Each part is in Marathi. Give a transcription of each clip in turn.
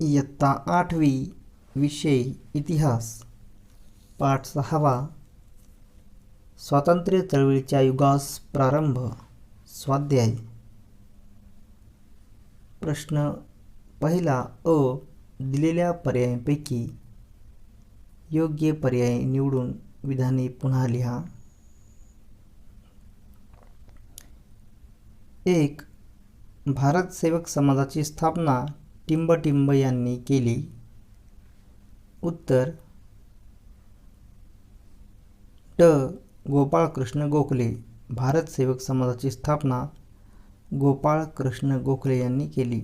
इयत्ता आठवी विषय इतिहास. पाठ सहावा. स्वातंत्र्य चळवळीच्या युगास प्रारंभ. स्वाध्याय. प्रश्न पहिला अ. दिलेल्या पर्यायांपैकी योग्य पर्याय निवडून विधाने पुन्हा लिहा. एक भारत सेवक समाजाची स्थापना टिंबटिंब यांनी केली. उत्तर. ट गोपाळकृष्ण गोखले भारत सेवक समाजाची स्थापना गोपाळकृष्ण गोखले यांनी केली.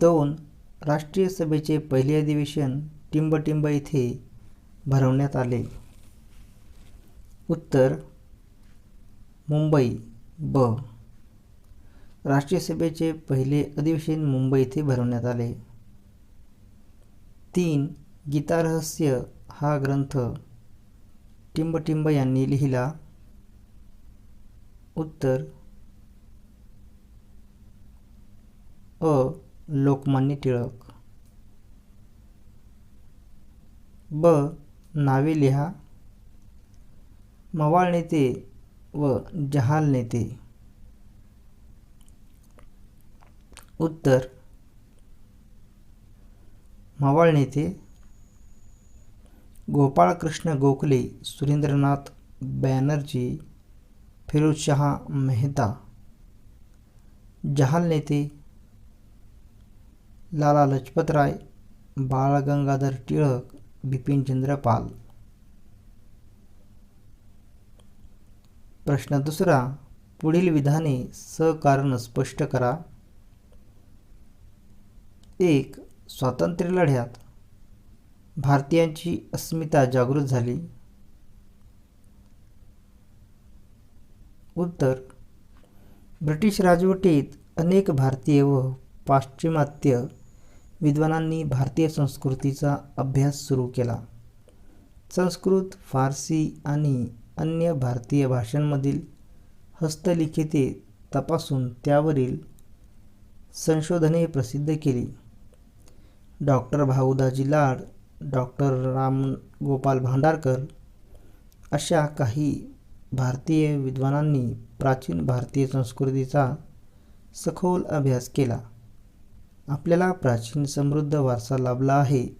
दोन. राष्ट्रीय सभेचे पहिले अधिवेशन टिंबटिंब येथे भरवण्यात आले. उत्तर. मुंबई. ब. राष्ट्रीय सभेचे पहिले अधिवेशन मुंबई येथे भरवण्यात आले. तीन गीतारहस्य हा ग्रंथ टिंबटिंब यांनी लिहिला. उत्तर अ. लोकमान्य टिळक. ब. नावे लिहा. मवाळ नेते व जहाल नेते. उत्तर. मवाळ नेते गोपाळकृष्ण गोखले सुरेंद्रनाथ बॅनर्जी फिरोजशहा मेहता. जहाल नेते लाला लजपतराय बाळ गंगाधर टिळक बिपिनचंद्र पाल. प्रश्न दुसरा पुढील विधाने सकारण स्पष्ट करा. एक स्वातंत्र्य लढ्यात भारतीयांची अस्मिता जागृत झाली. उत्तर. ब्रिटिश राजवटीत अनेक भारतीय व पाश्चिमात्य विद्वानांनी भारतीय संस्कृतीचा अभ्यास सुरू केला. संस्कृत फारसी आणि अन्य भारतीय भाषांमधील हस्तलिखिते तपासून त्यावरील संशोधने प्रसिद्ध केली. डॉक्टर भाऊदाजी लाड डॉक्टर राम गोपाल भांडारकर अशा काही भारतीय विद्वानांनी प्राचीन भारतीय संस्कृतीचा सखोल अभ्यास केला. आपल्याला प्राचीन समृद्ध वारसा लाभला आहे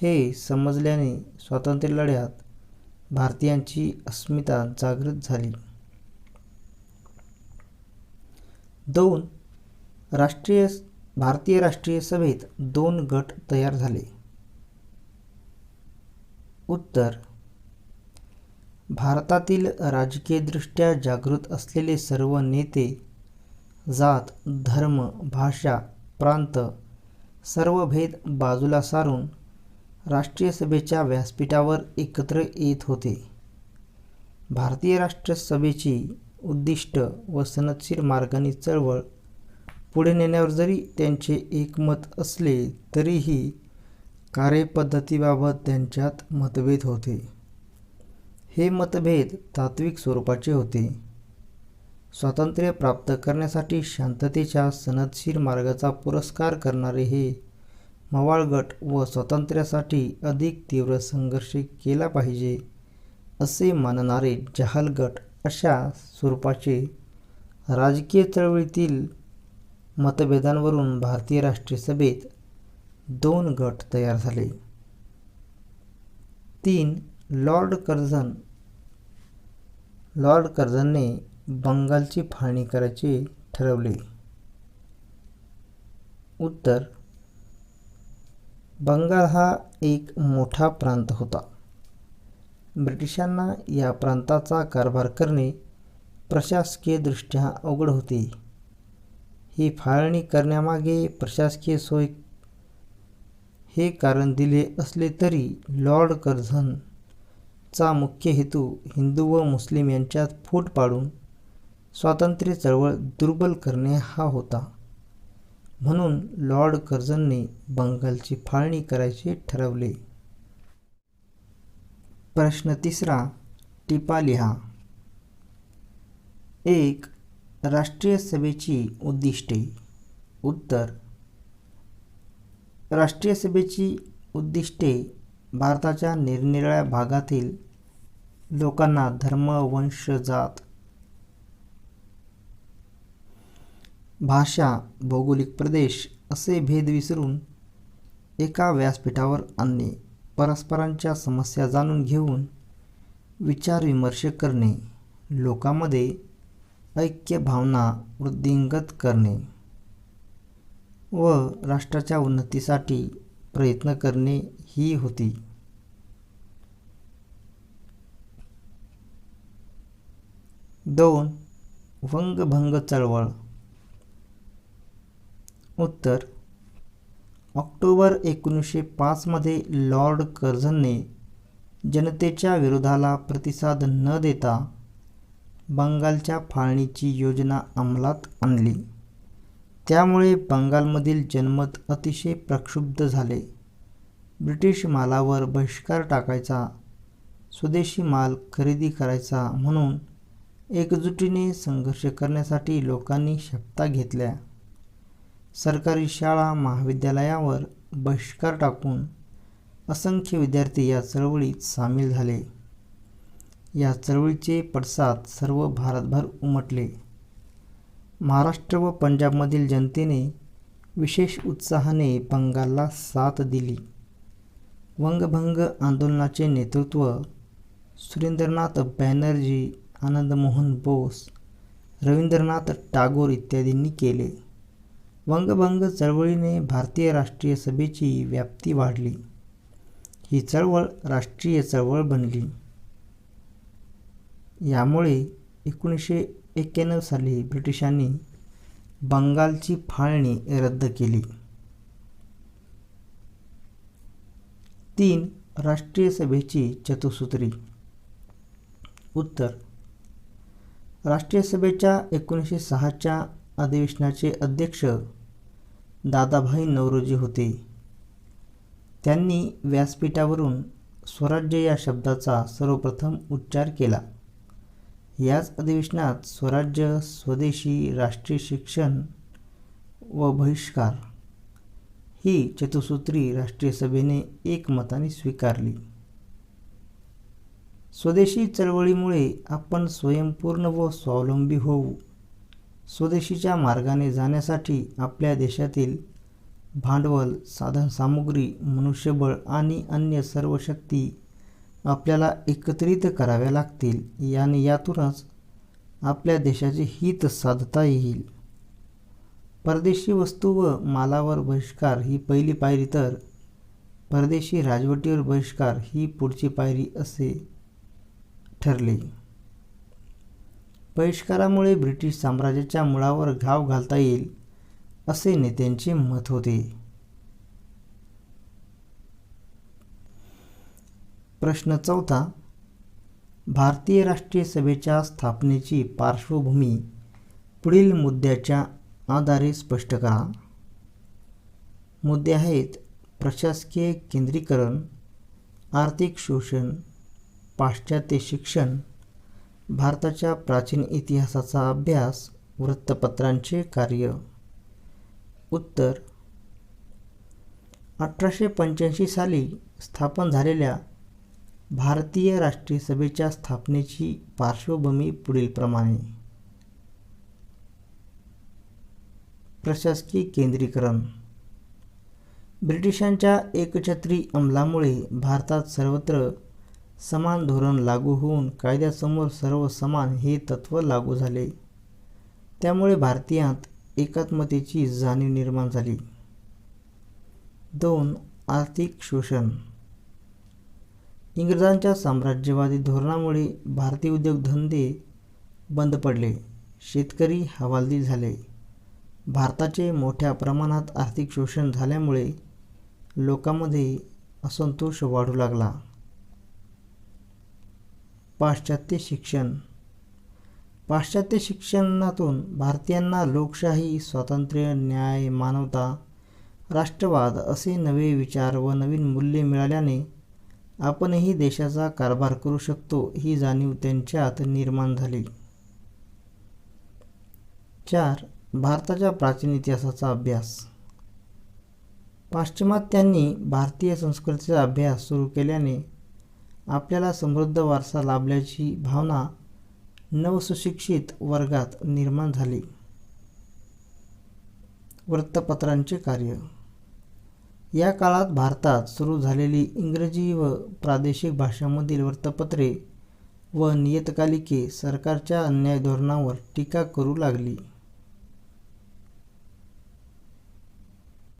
हे समजल्याने स्वातंत्र्य लढ्यात भारतीयांची अस्मिता जागृत झाली. दोन राष्ट्रीय भारतीय राष्ट्रीय सभेत दोन गट तयार झाले. उत्तर. भारतातील राजकीयदृष्ट्या जागृत असलेले सर्व नेते जात धर्म भाषा प्रांत सर्व भेद बाजूला सारून राष्ट्रीय सभेच्या व्यासपीठावर एकत्र येत होते. भारतीय राष्ट्र सभेची उद्दिष्ट व सनदशीर मार्गाने चळवळ पुढे नेण्यावर जरी त्यांचे एकमत असले तरीही कार्यपद्धतीबाबत त्यांच्यात मतभेद होते. हे मतभेद तात्विक स्वरूपाचे होते. स्वातंत्र्य प्राप्त करण्यासाठी शांततेच्या सनदशीर मार्गाचा पुरस्कार करणारे हे मवाळ गट व स्वातंत्र्यासाठी अधिक तीव्र संघर्ष केला पाहिजे असे मानणारे जहाल गट अशा स्वरूपाचे राजकीय चळवळीतील मतभेदांवरून भारतीय राष्ट्रीय सभेत दोन गट तयार झाले. तीन लॉर्ड कर्झन लॉर्ड कर्झनने बंगालची फाळणी करायचे ठरवले. उत्तर बंगाल हा एक मोठा प्रांत होता. ब्रिटिशांना या प्रांताचा कारभार करणे प्रशासकीयदृष्ट्या अवघड होते. ही फाळणी करण्यामागे प्रशासकीय सोय हे कारण दिले असले तरी लॉर्ड कर्झन चा मुख्य हेतू हिंदू व मुस्लिम यांच्यात फूट पाडून स्वातंत्र्य चळवळ दुर्बल करणे हा होता. म्हणून लॉर्ड कर्झनने बंगालची फाळणी करायचे ठरवले. प्रश्न तिसरा टिपा लिहा. एक राष्ट्रीय सभेची उद्दिष्टे. उत्तर. राष्ट्रीय सभेची उद्दिष्टे भारताच्या निरनिराळ्या भागातील लोकांना धर्म वंश जात भाषा भौगोलिक प्रदेश असे भेद विसरून एका व्यासपीठावर आणणे परस्परांच्या समस्या जाणून घेऊन विचारविमर्श करणे लोकांमध्ये ऐक्य भावना वृद्धिंगत करणे व राष्ट्राच्या उन्नतीसाठी प्रयत्न करणे ही होती. दोन वंगभंग चळवळ. उत्तर ऑक्टोबर एकोणीसशे पाचमध्ये लॉर्ड कर्झनने जनतेच्या विरोधाला प्रतिसाद न देता बंगालच्या फाळणीची योजना अंमलात आणली. त्यामुळे बंगालमधील जनमत अतिशय प्रक्षुब्ध झाले. ब्रिटिश मालावर बहिष्कार टाकायचा स्वदेशी माल खरेदी करायचा म्हणून एकजुटीने संघर्ष करण्यासाठी लोकांनी शपथा घेतल्या. सरकारी शाळा महाविद्यालयावर बहिष्कार टाकून असंख्य विद्यार्थी या चळवळीत सामील झाले. या चळवळीचे पडसाद सर्व भारतभर उमटले. महाराष्ट्र व पंजाबमधील जनतेने विशेष उत्साहाने बंगालला साथ दिली. वंगभंग आंदोलनाचे नेतृत्व सुरेंद्रनाथ बॅनर्जी आनंदमोहन बोस रवींद्रनाथ टागोर इत्यादींनी केले. वंगभंग चळवळीने भारतीय राष्ट्रीय सभेची व्याप्ती वाढली. ही चळवळ राष्ट्रीय चळवळ बनली. यामुळे एकोणीसशे एक्क्याण्णव साली ब्रिटिशांनी बंगालची फाळणी रद्द केली. तीन राष्ट्रीय सभेची चतुसूत्री. उत्तर. राष्ट्रीय सभेच्या एकोणीसशे सहाच्या अधिवेशनाचे अध्यक्ष दादाभाई नवरोजी होते. त्यांनी व्यासपीठावरून स्वराज्य या शब्दाचा सर्वप्रथम उच्चार केला. याच अधिवेशनात स्वराज्य स्वदेशी राष्ट्रीय शिक्षण व बहिष्कार ही चतुसूत्री राष्ट्रीय सभेने एकमताने स्वीकारली. स्वदेशी चळवळीमुळे आपण स्वयंपूर्ण व स्वावलंबी होऊ. स्वदेशीच्या मार्गाने जाण्यासाठी आपल्या देशातील भांडवल साधनसामुग्री मनुष्यबळ आणि अन्य सर्व शक्ती आपल्याला एकत्रित कराव्या लागतील. आणि यातूनच आपल्या देशाचे हित साधता येईल. परदेशी वस्तू व मालावर बहिष्कार ही पहिली पायरी तर परदेशी राजवटीवर बहिष्कार ही पुढची पायरी असे ठरले. बहिष्कारामुळे ब्रिटिश साम्राज्याच्या मुळावर घाव घालता येईल असे नेत्यांचे मत होते. प्रश्न चौथा भारतीय राष्ट्रीय सभेच्या स्थापनेची पार्श्वभूमी पुढील मुद्द्याच्या आधारे स्पष्ट करा. मुद्दे आहेत प्रशासकीय केंद्रीकरण आर्थिक शोषण पाश्चात्य शिक्षण भारताच्या प्राचीन इतिहासाचा अभ्यास वृत्तपत्रांचे कार्य. उत्तर अठराशे पंच्याऐंशी साली स्थापन झालेल्या भारतीय राष्ट्रीय सभेच्या स्थापनेची पार्श्वभूमी पुढीलप्रमाणे. प्रशासकीय केंद्रीकरण. ब्रिटिशांच्या एकछत्री अंमलामुळे भारतात सर्वत्र समान धोरण लागू होऊन कायद्यासमोर सर्व समान हे तत्त्व लागू झाले. त्यामुळे भारतीयांत एकात्मतेची जाणीव निर्माण झाली. दोन आर्थिक शोषण. इंग्रजांच्या साम्राज्यवादी धोरणामुळे भारतीय उद्योगधंदे बंद पडले. शेतकरी हवालदिल झाले. भारताचे मोठ्या प्रमाणात आर्थिक शोषण झाल्यामुळे लोकांमध्ये असंतोष वाढू लागला. पाश्चात्य शिक्षण. पाश्चात्य शिक्षणातून भारतीयांना लोकशाही स्वातंत्र्य न्याय मानवता राष्ट्रवाद असे नवे विचार व नवीन मूल्ये मिळाल्याने आपणही देशाचा कारभार करू शकतो ही जाणीव त्यांच्यात निर्माण झाली. चार. भारताच्या प्राचीन इतिहासाचा अभ्यास. पाश्चिमात्यांनी भारतीय संस्कृतीचा अभ्यास सुरू केल्याने आपल्याला समृद्ध वारसा लाभल्याची भावना नवसुशिक्षित वर्गात निर्माण झाली. वृत्तपत्रांचे कार्य. या काळात भारतात सुरू झालेली इंग्रजी व प्रादेशिक भाषांमधील वृत्तपत्रे व नियतकालिके सरकारच्या अन्याय धोरणावर टीका करू लागली.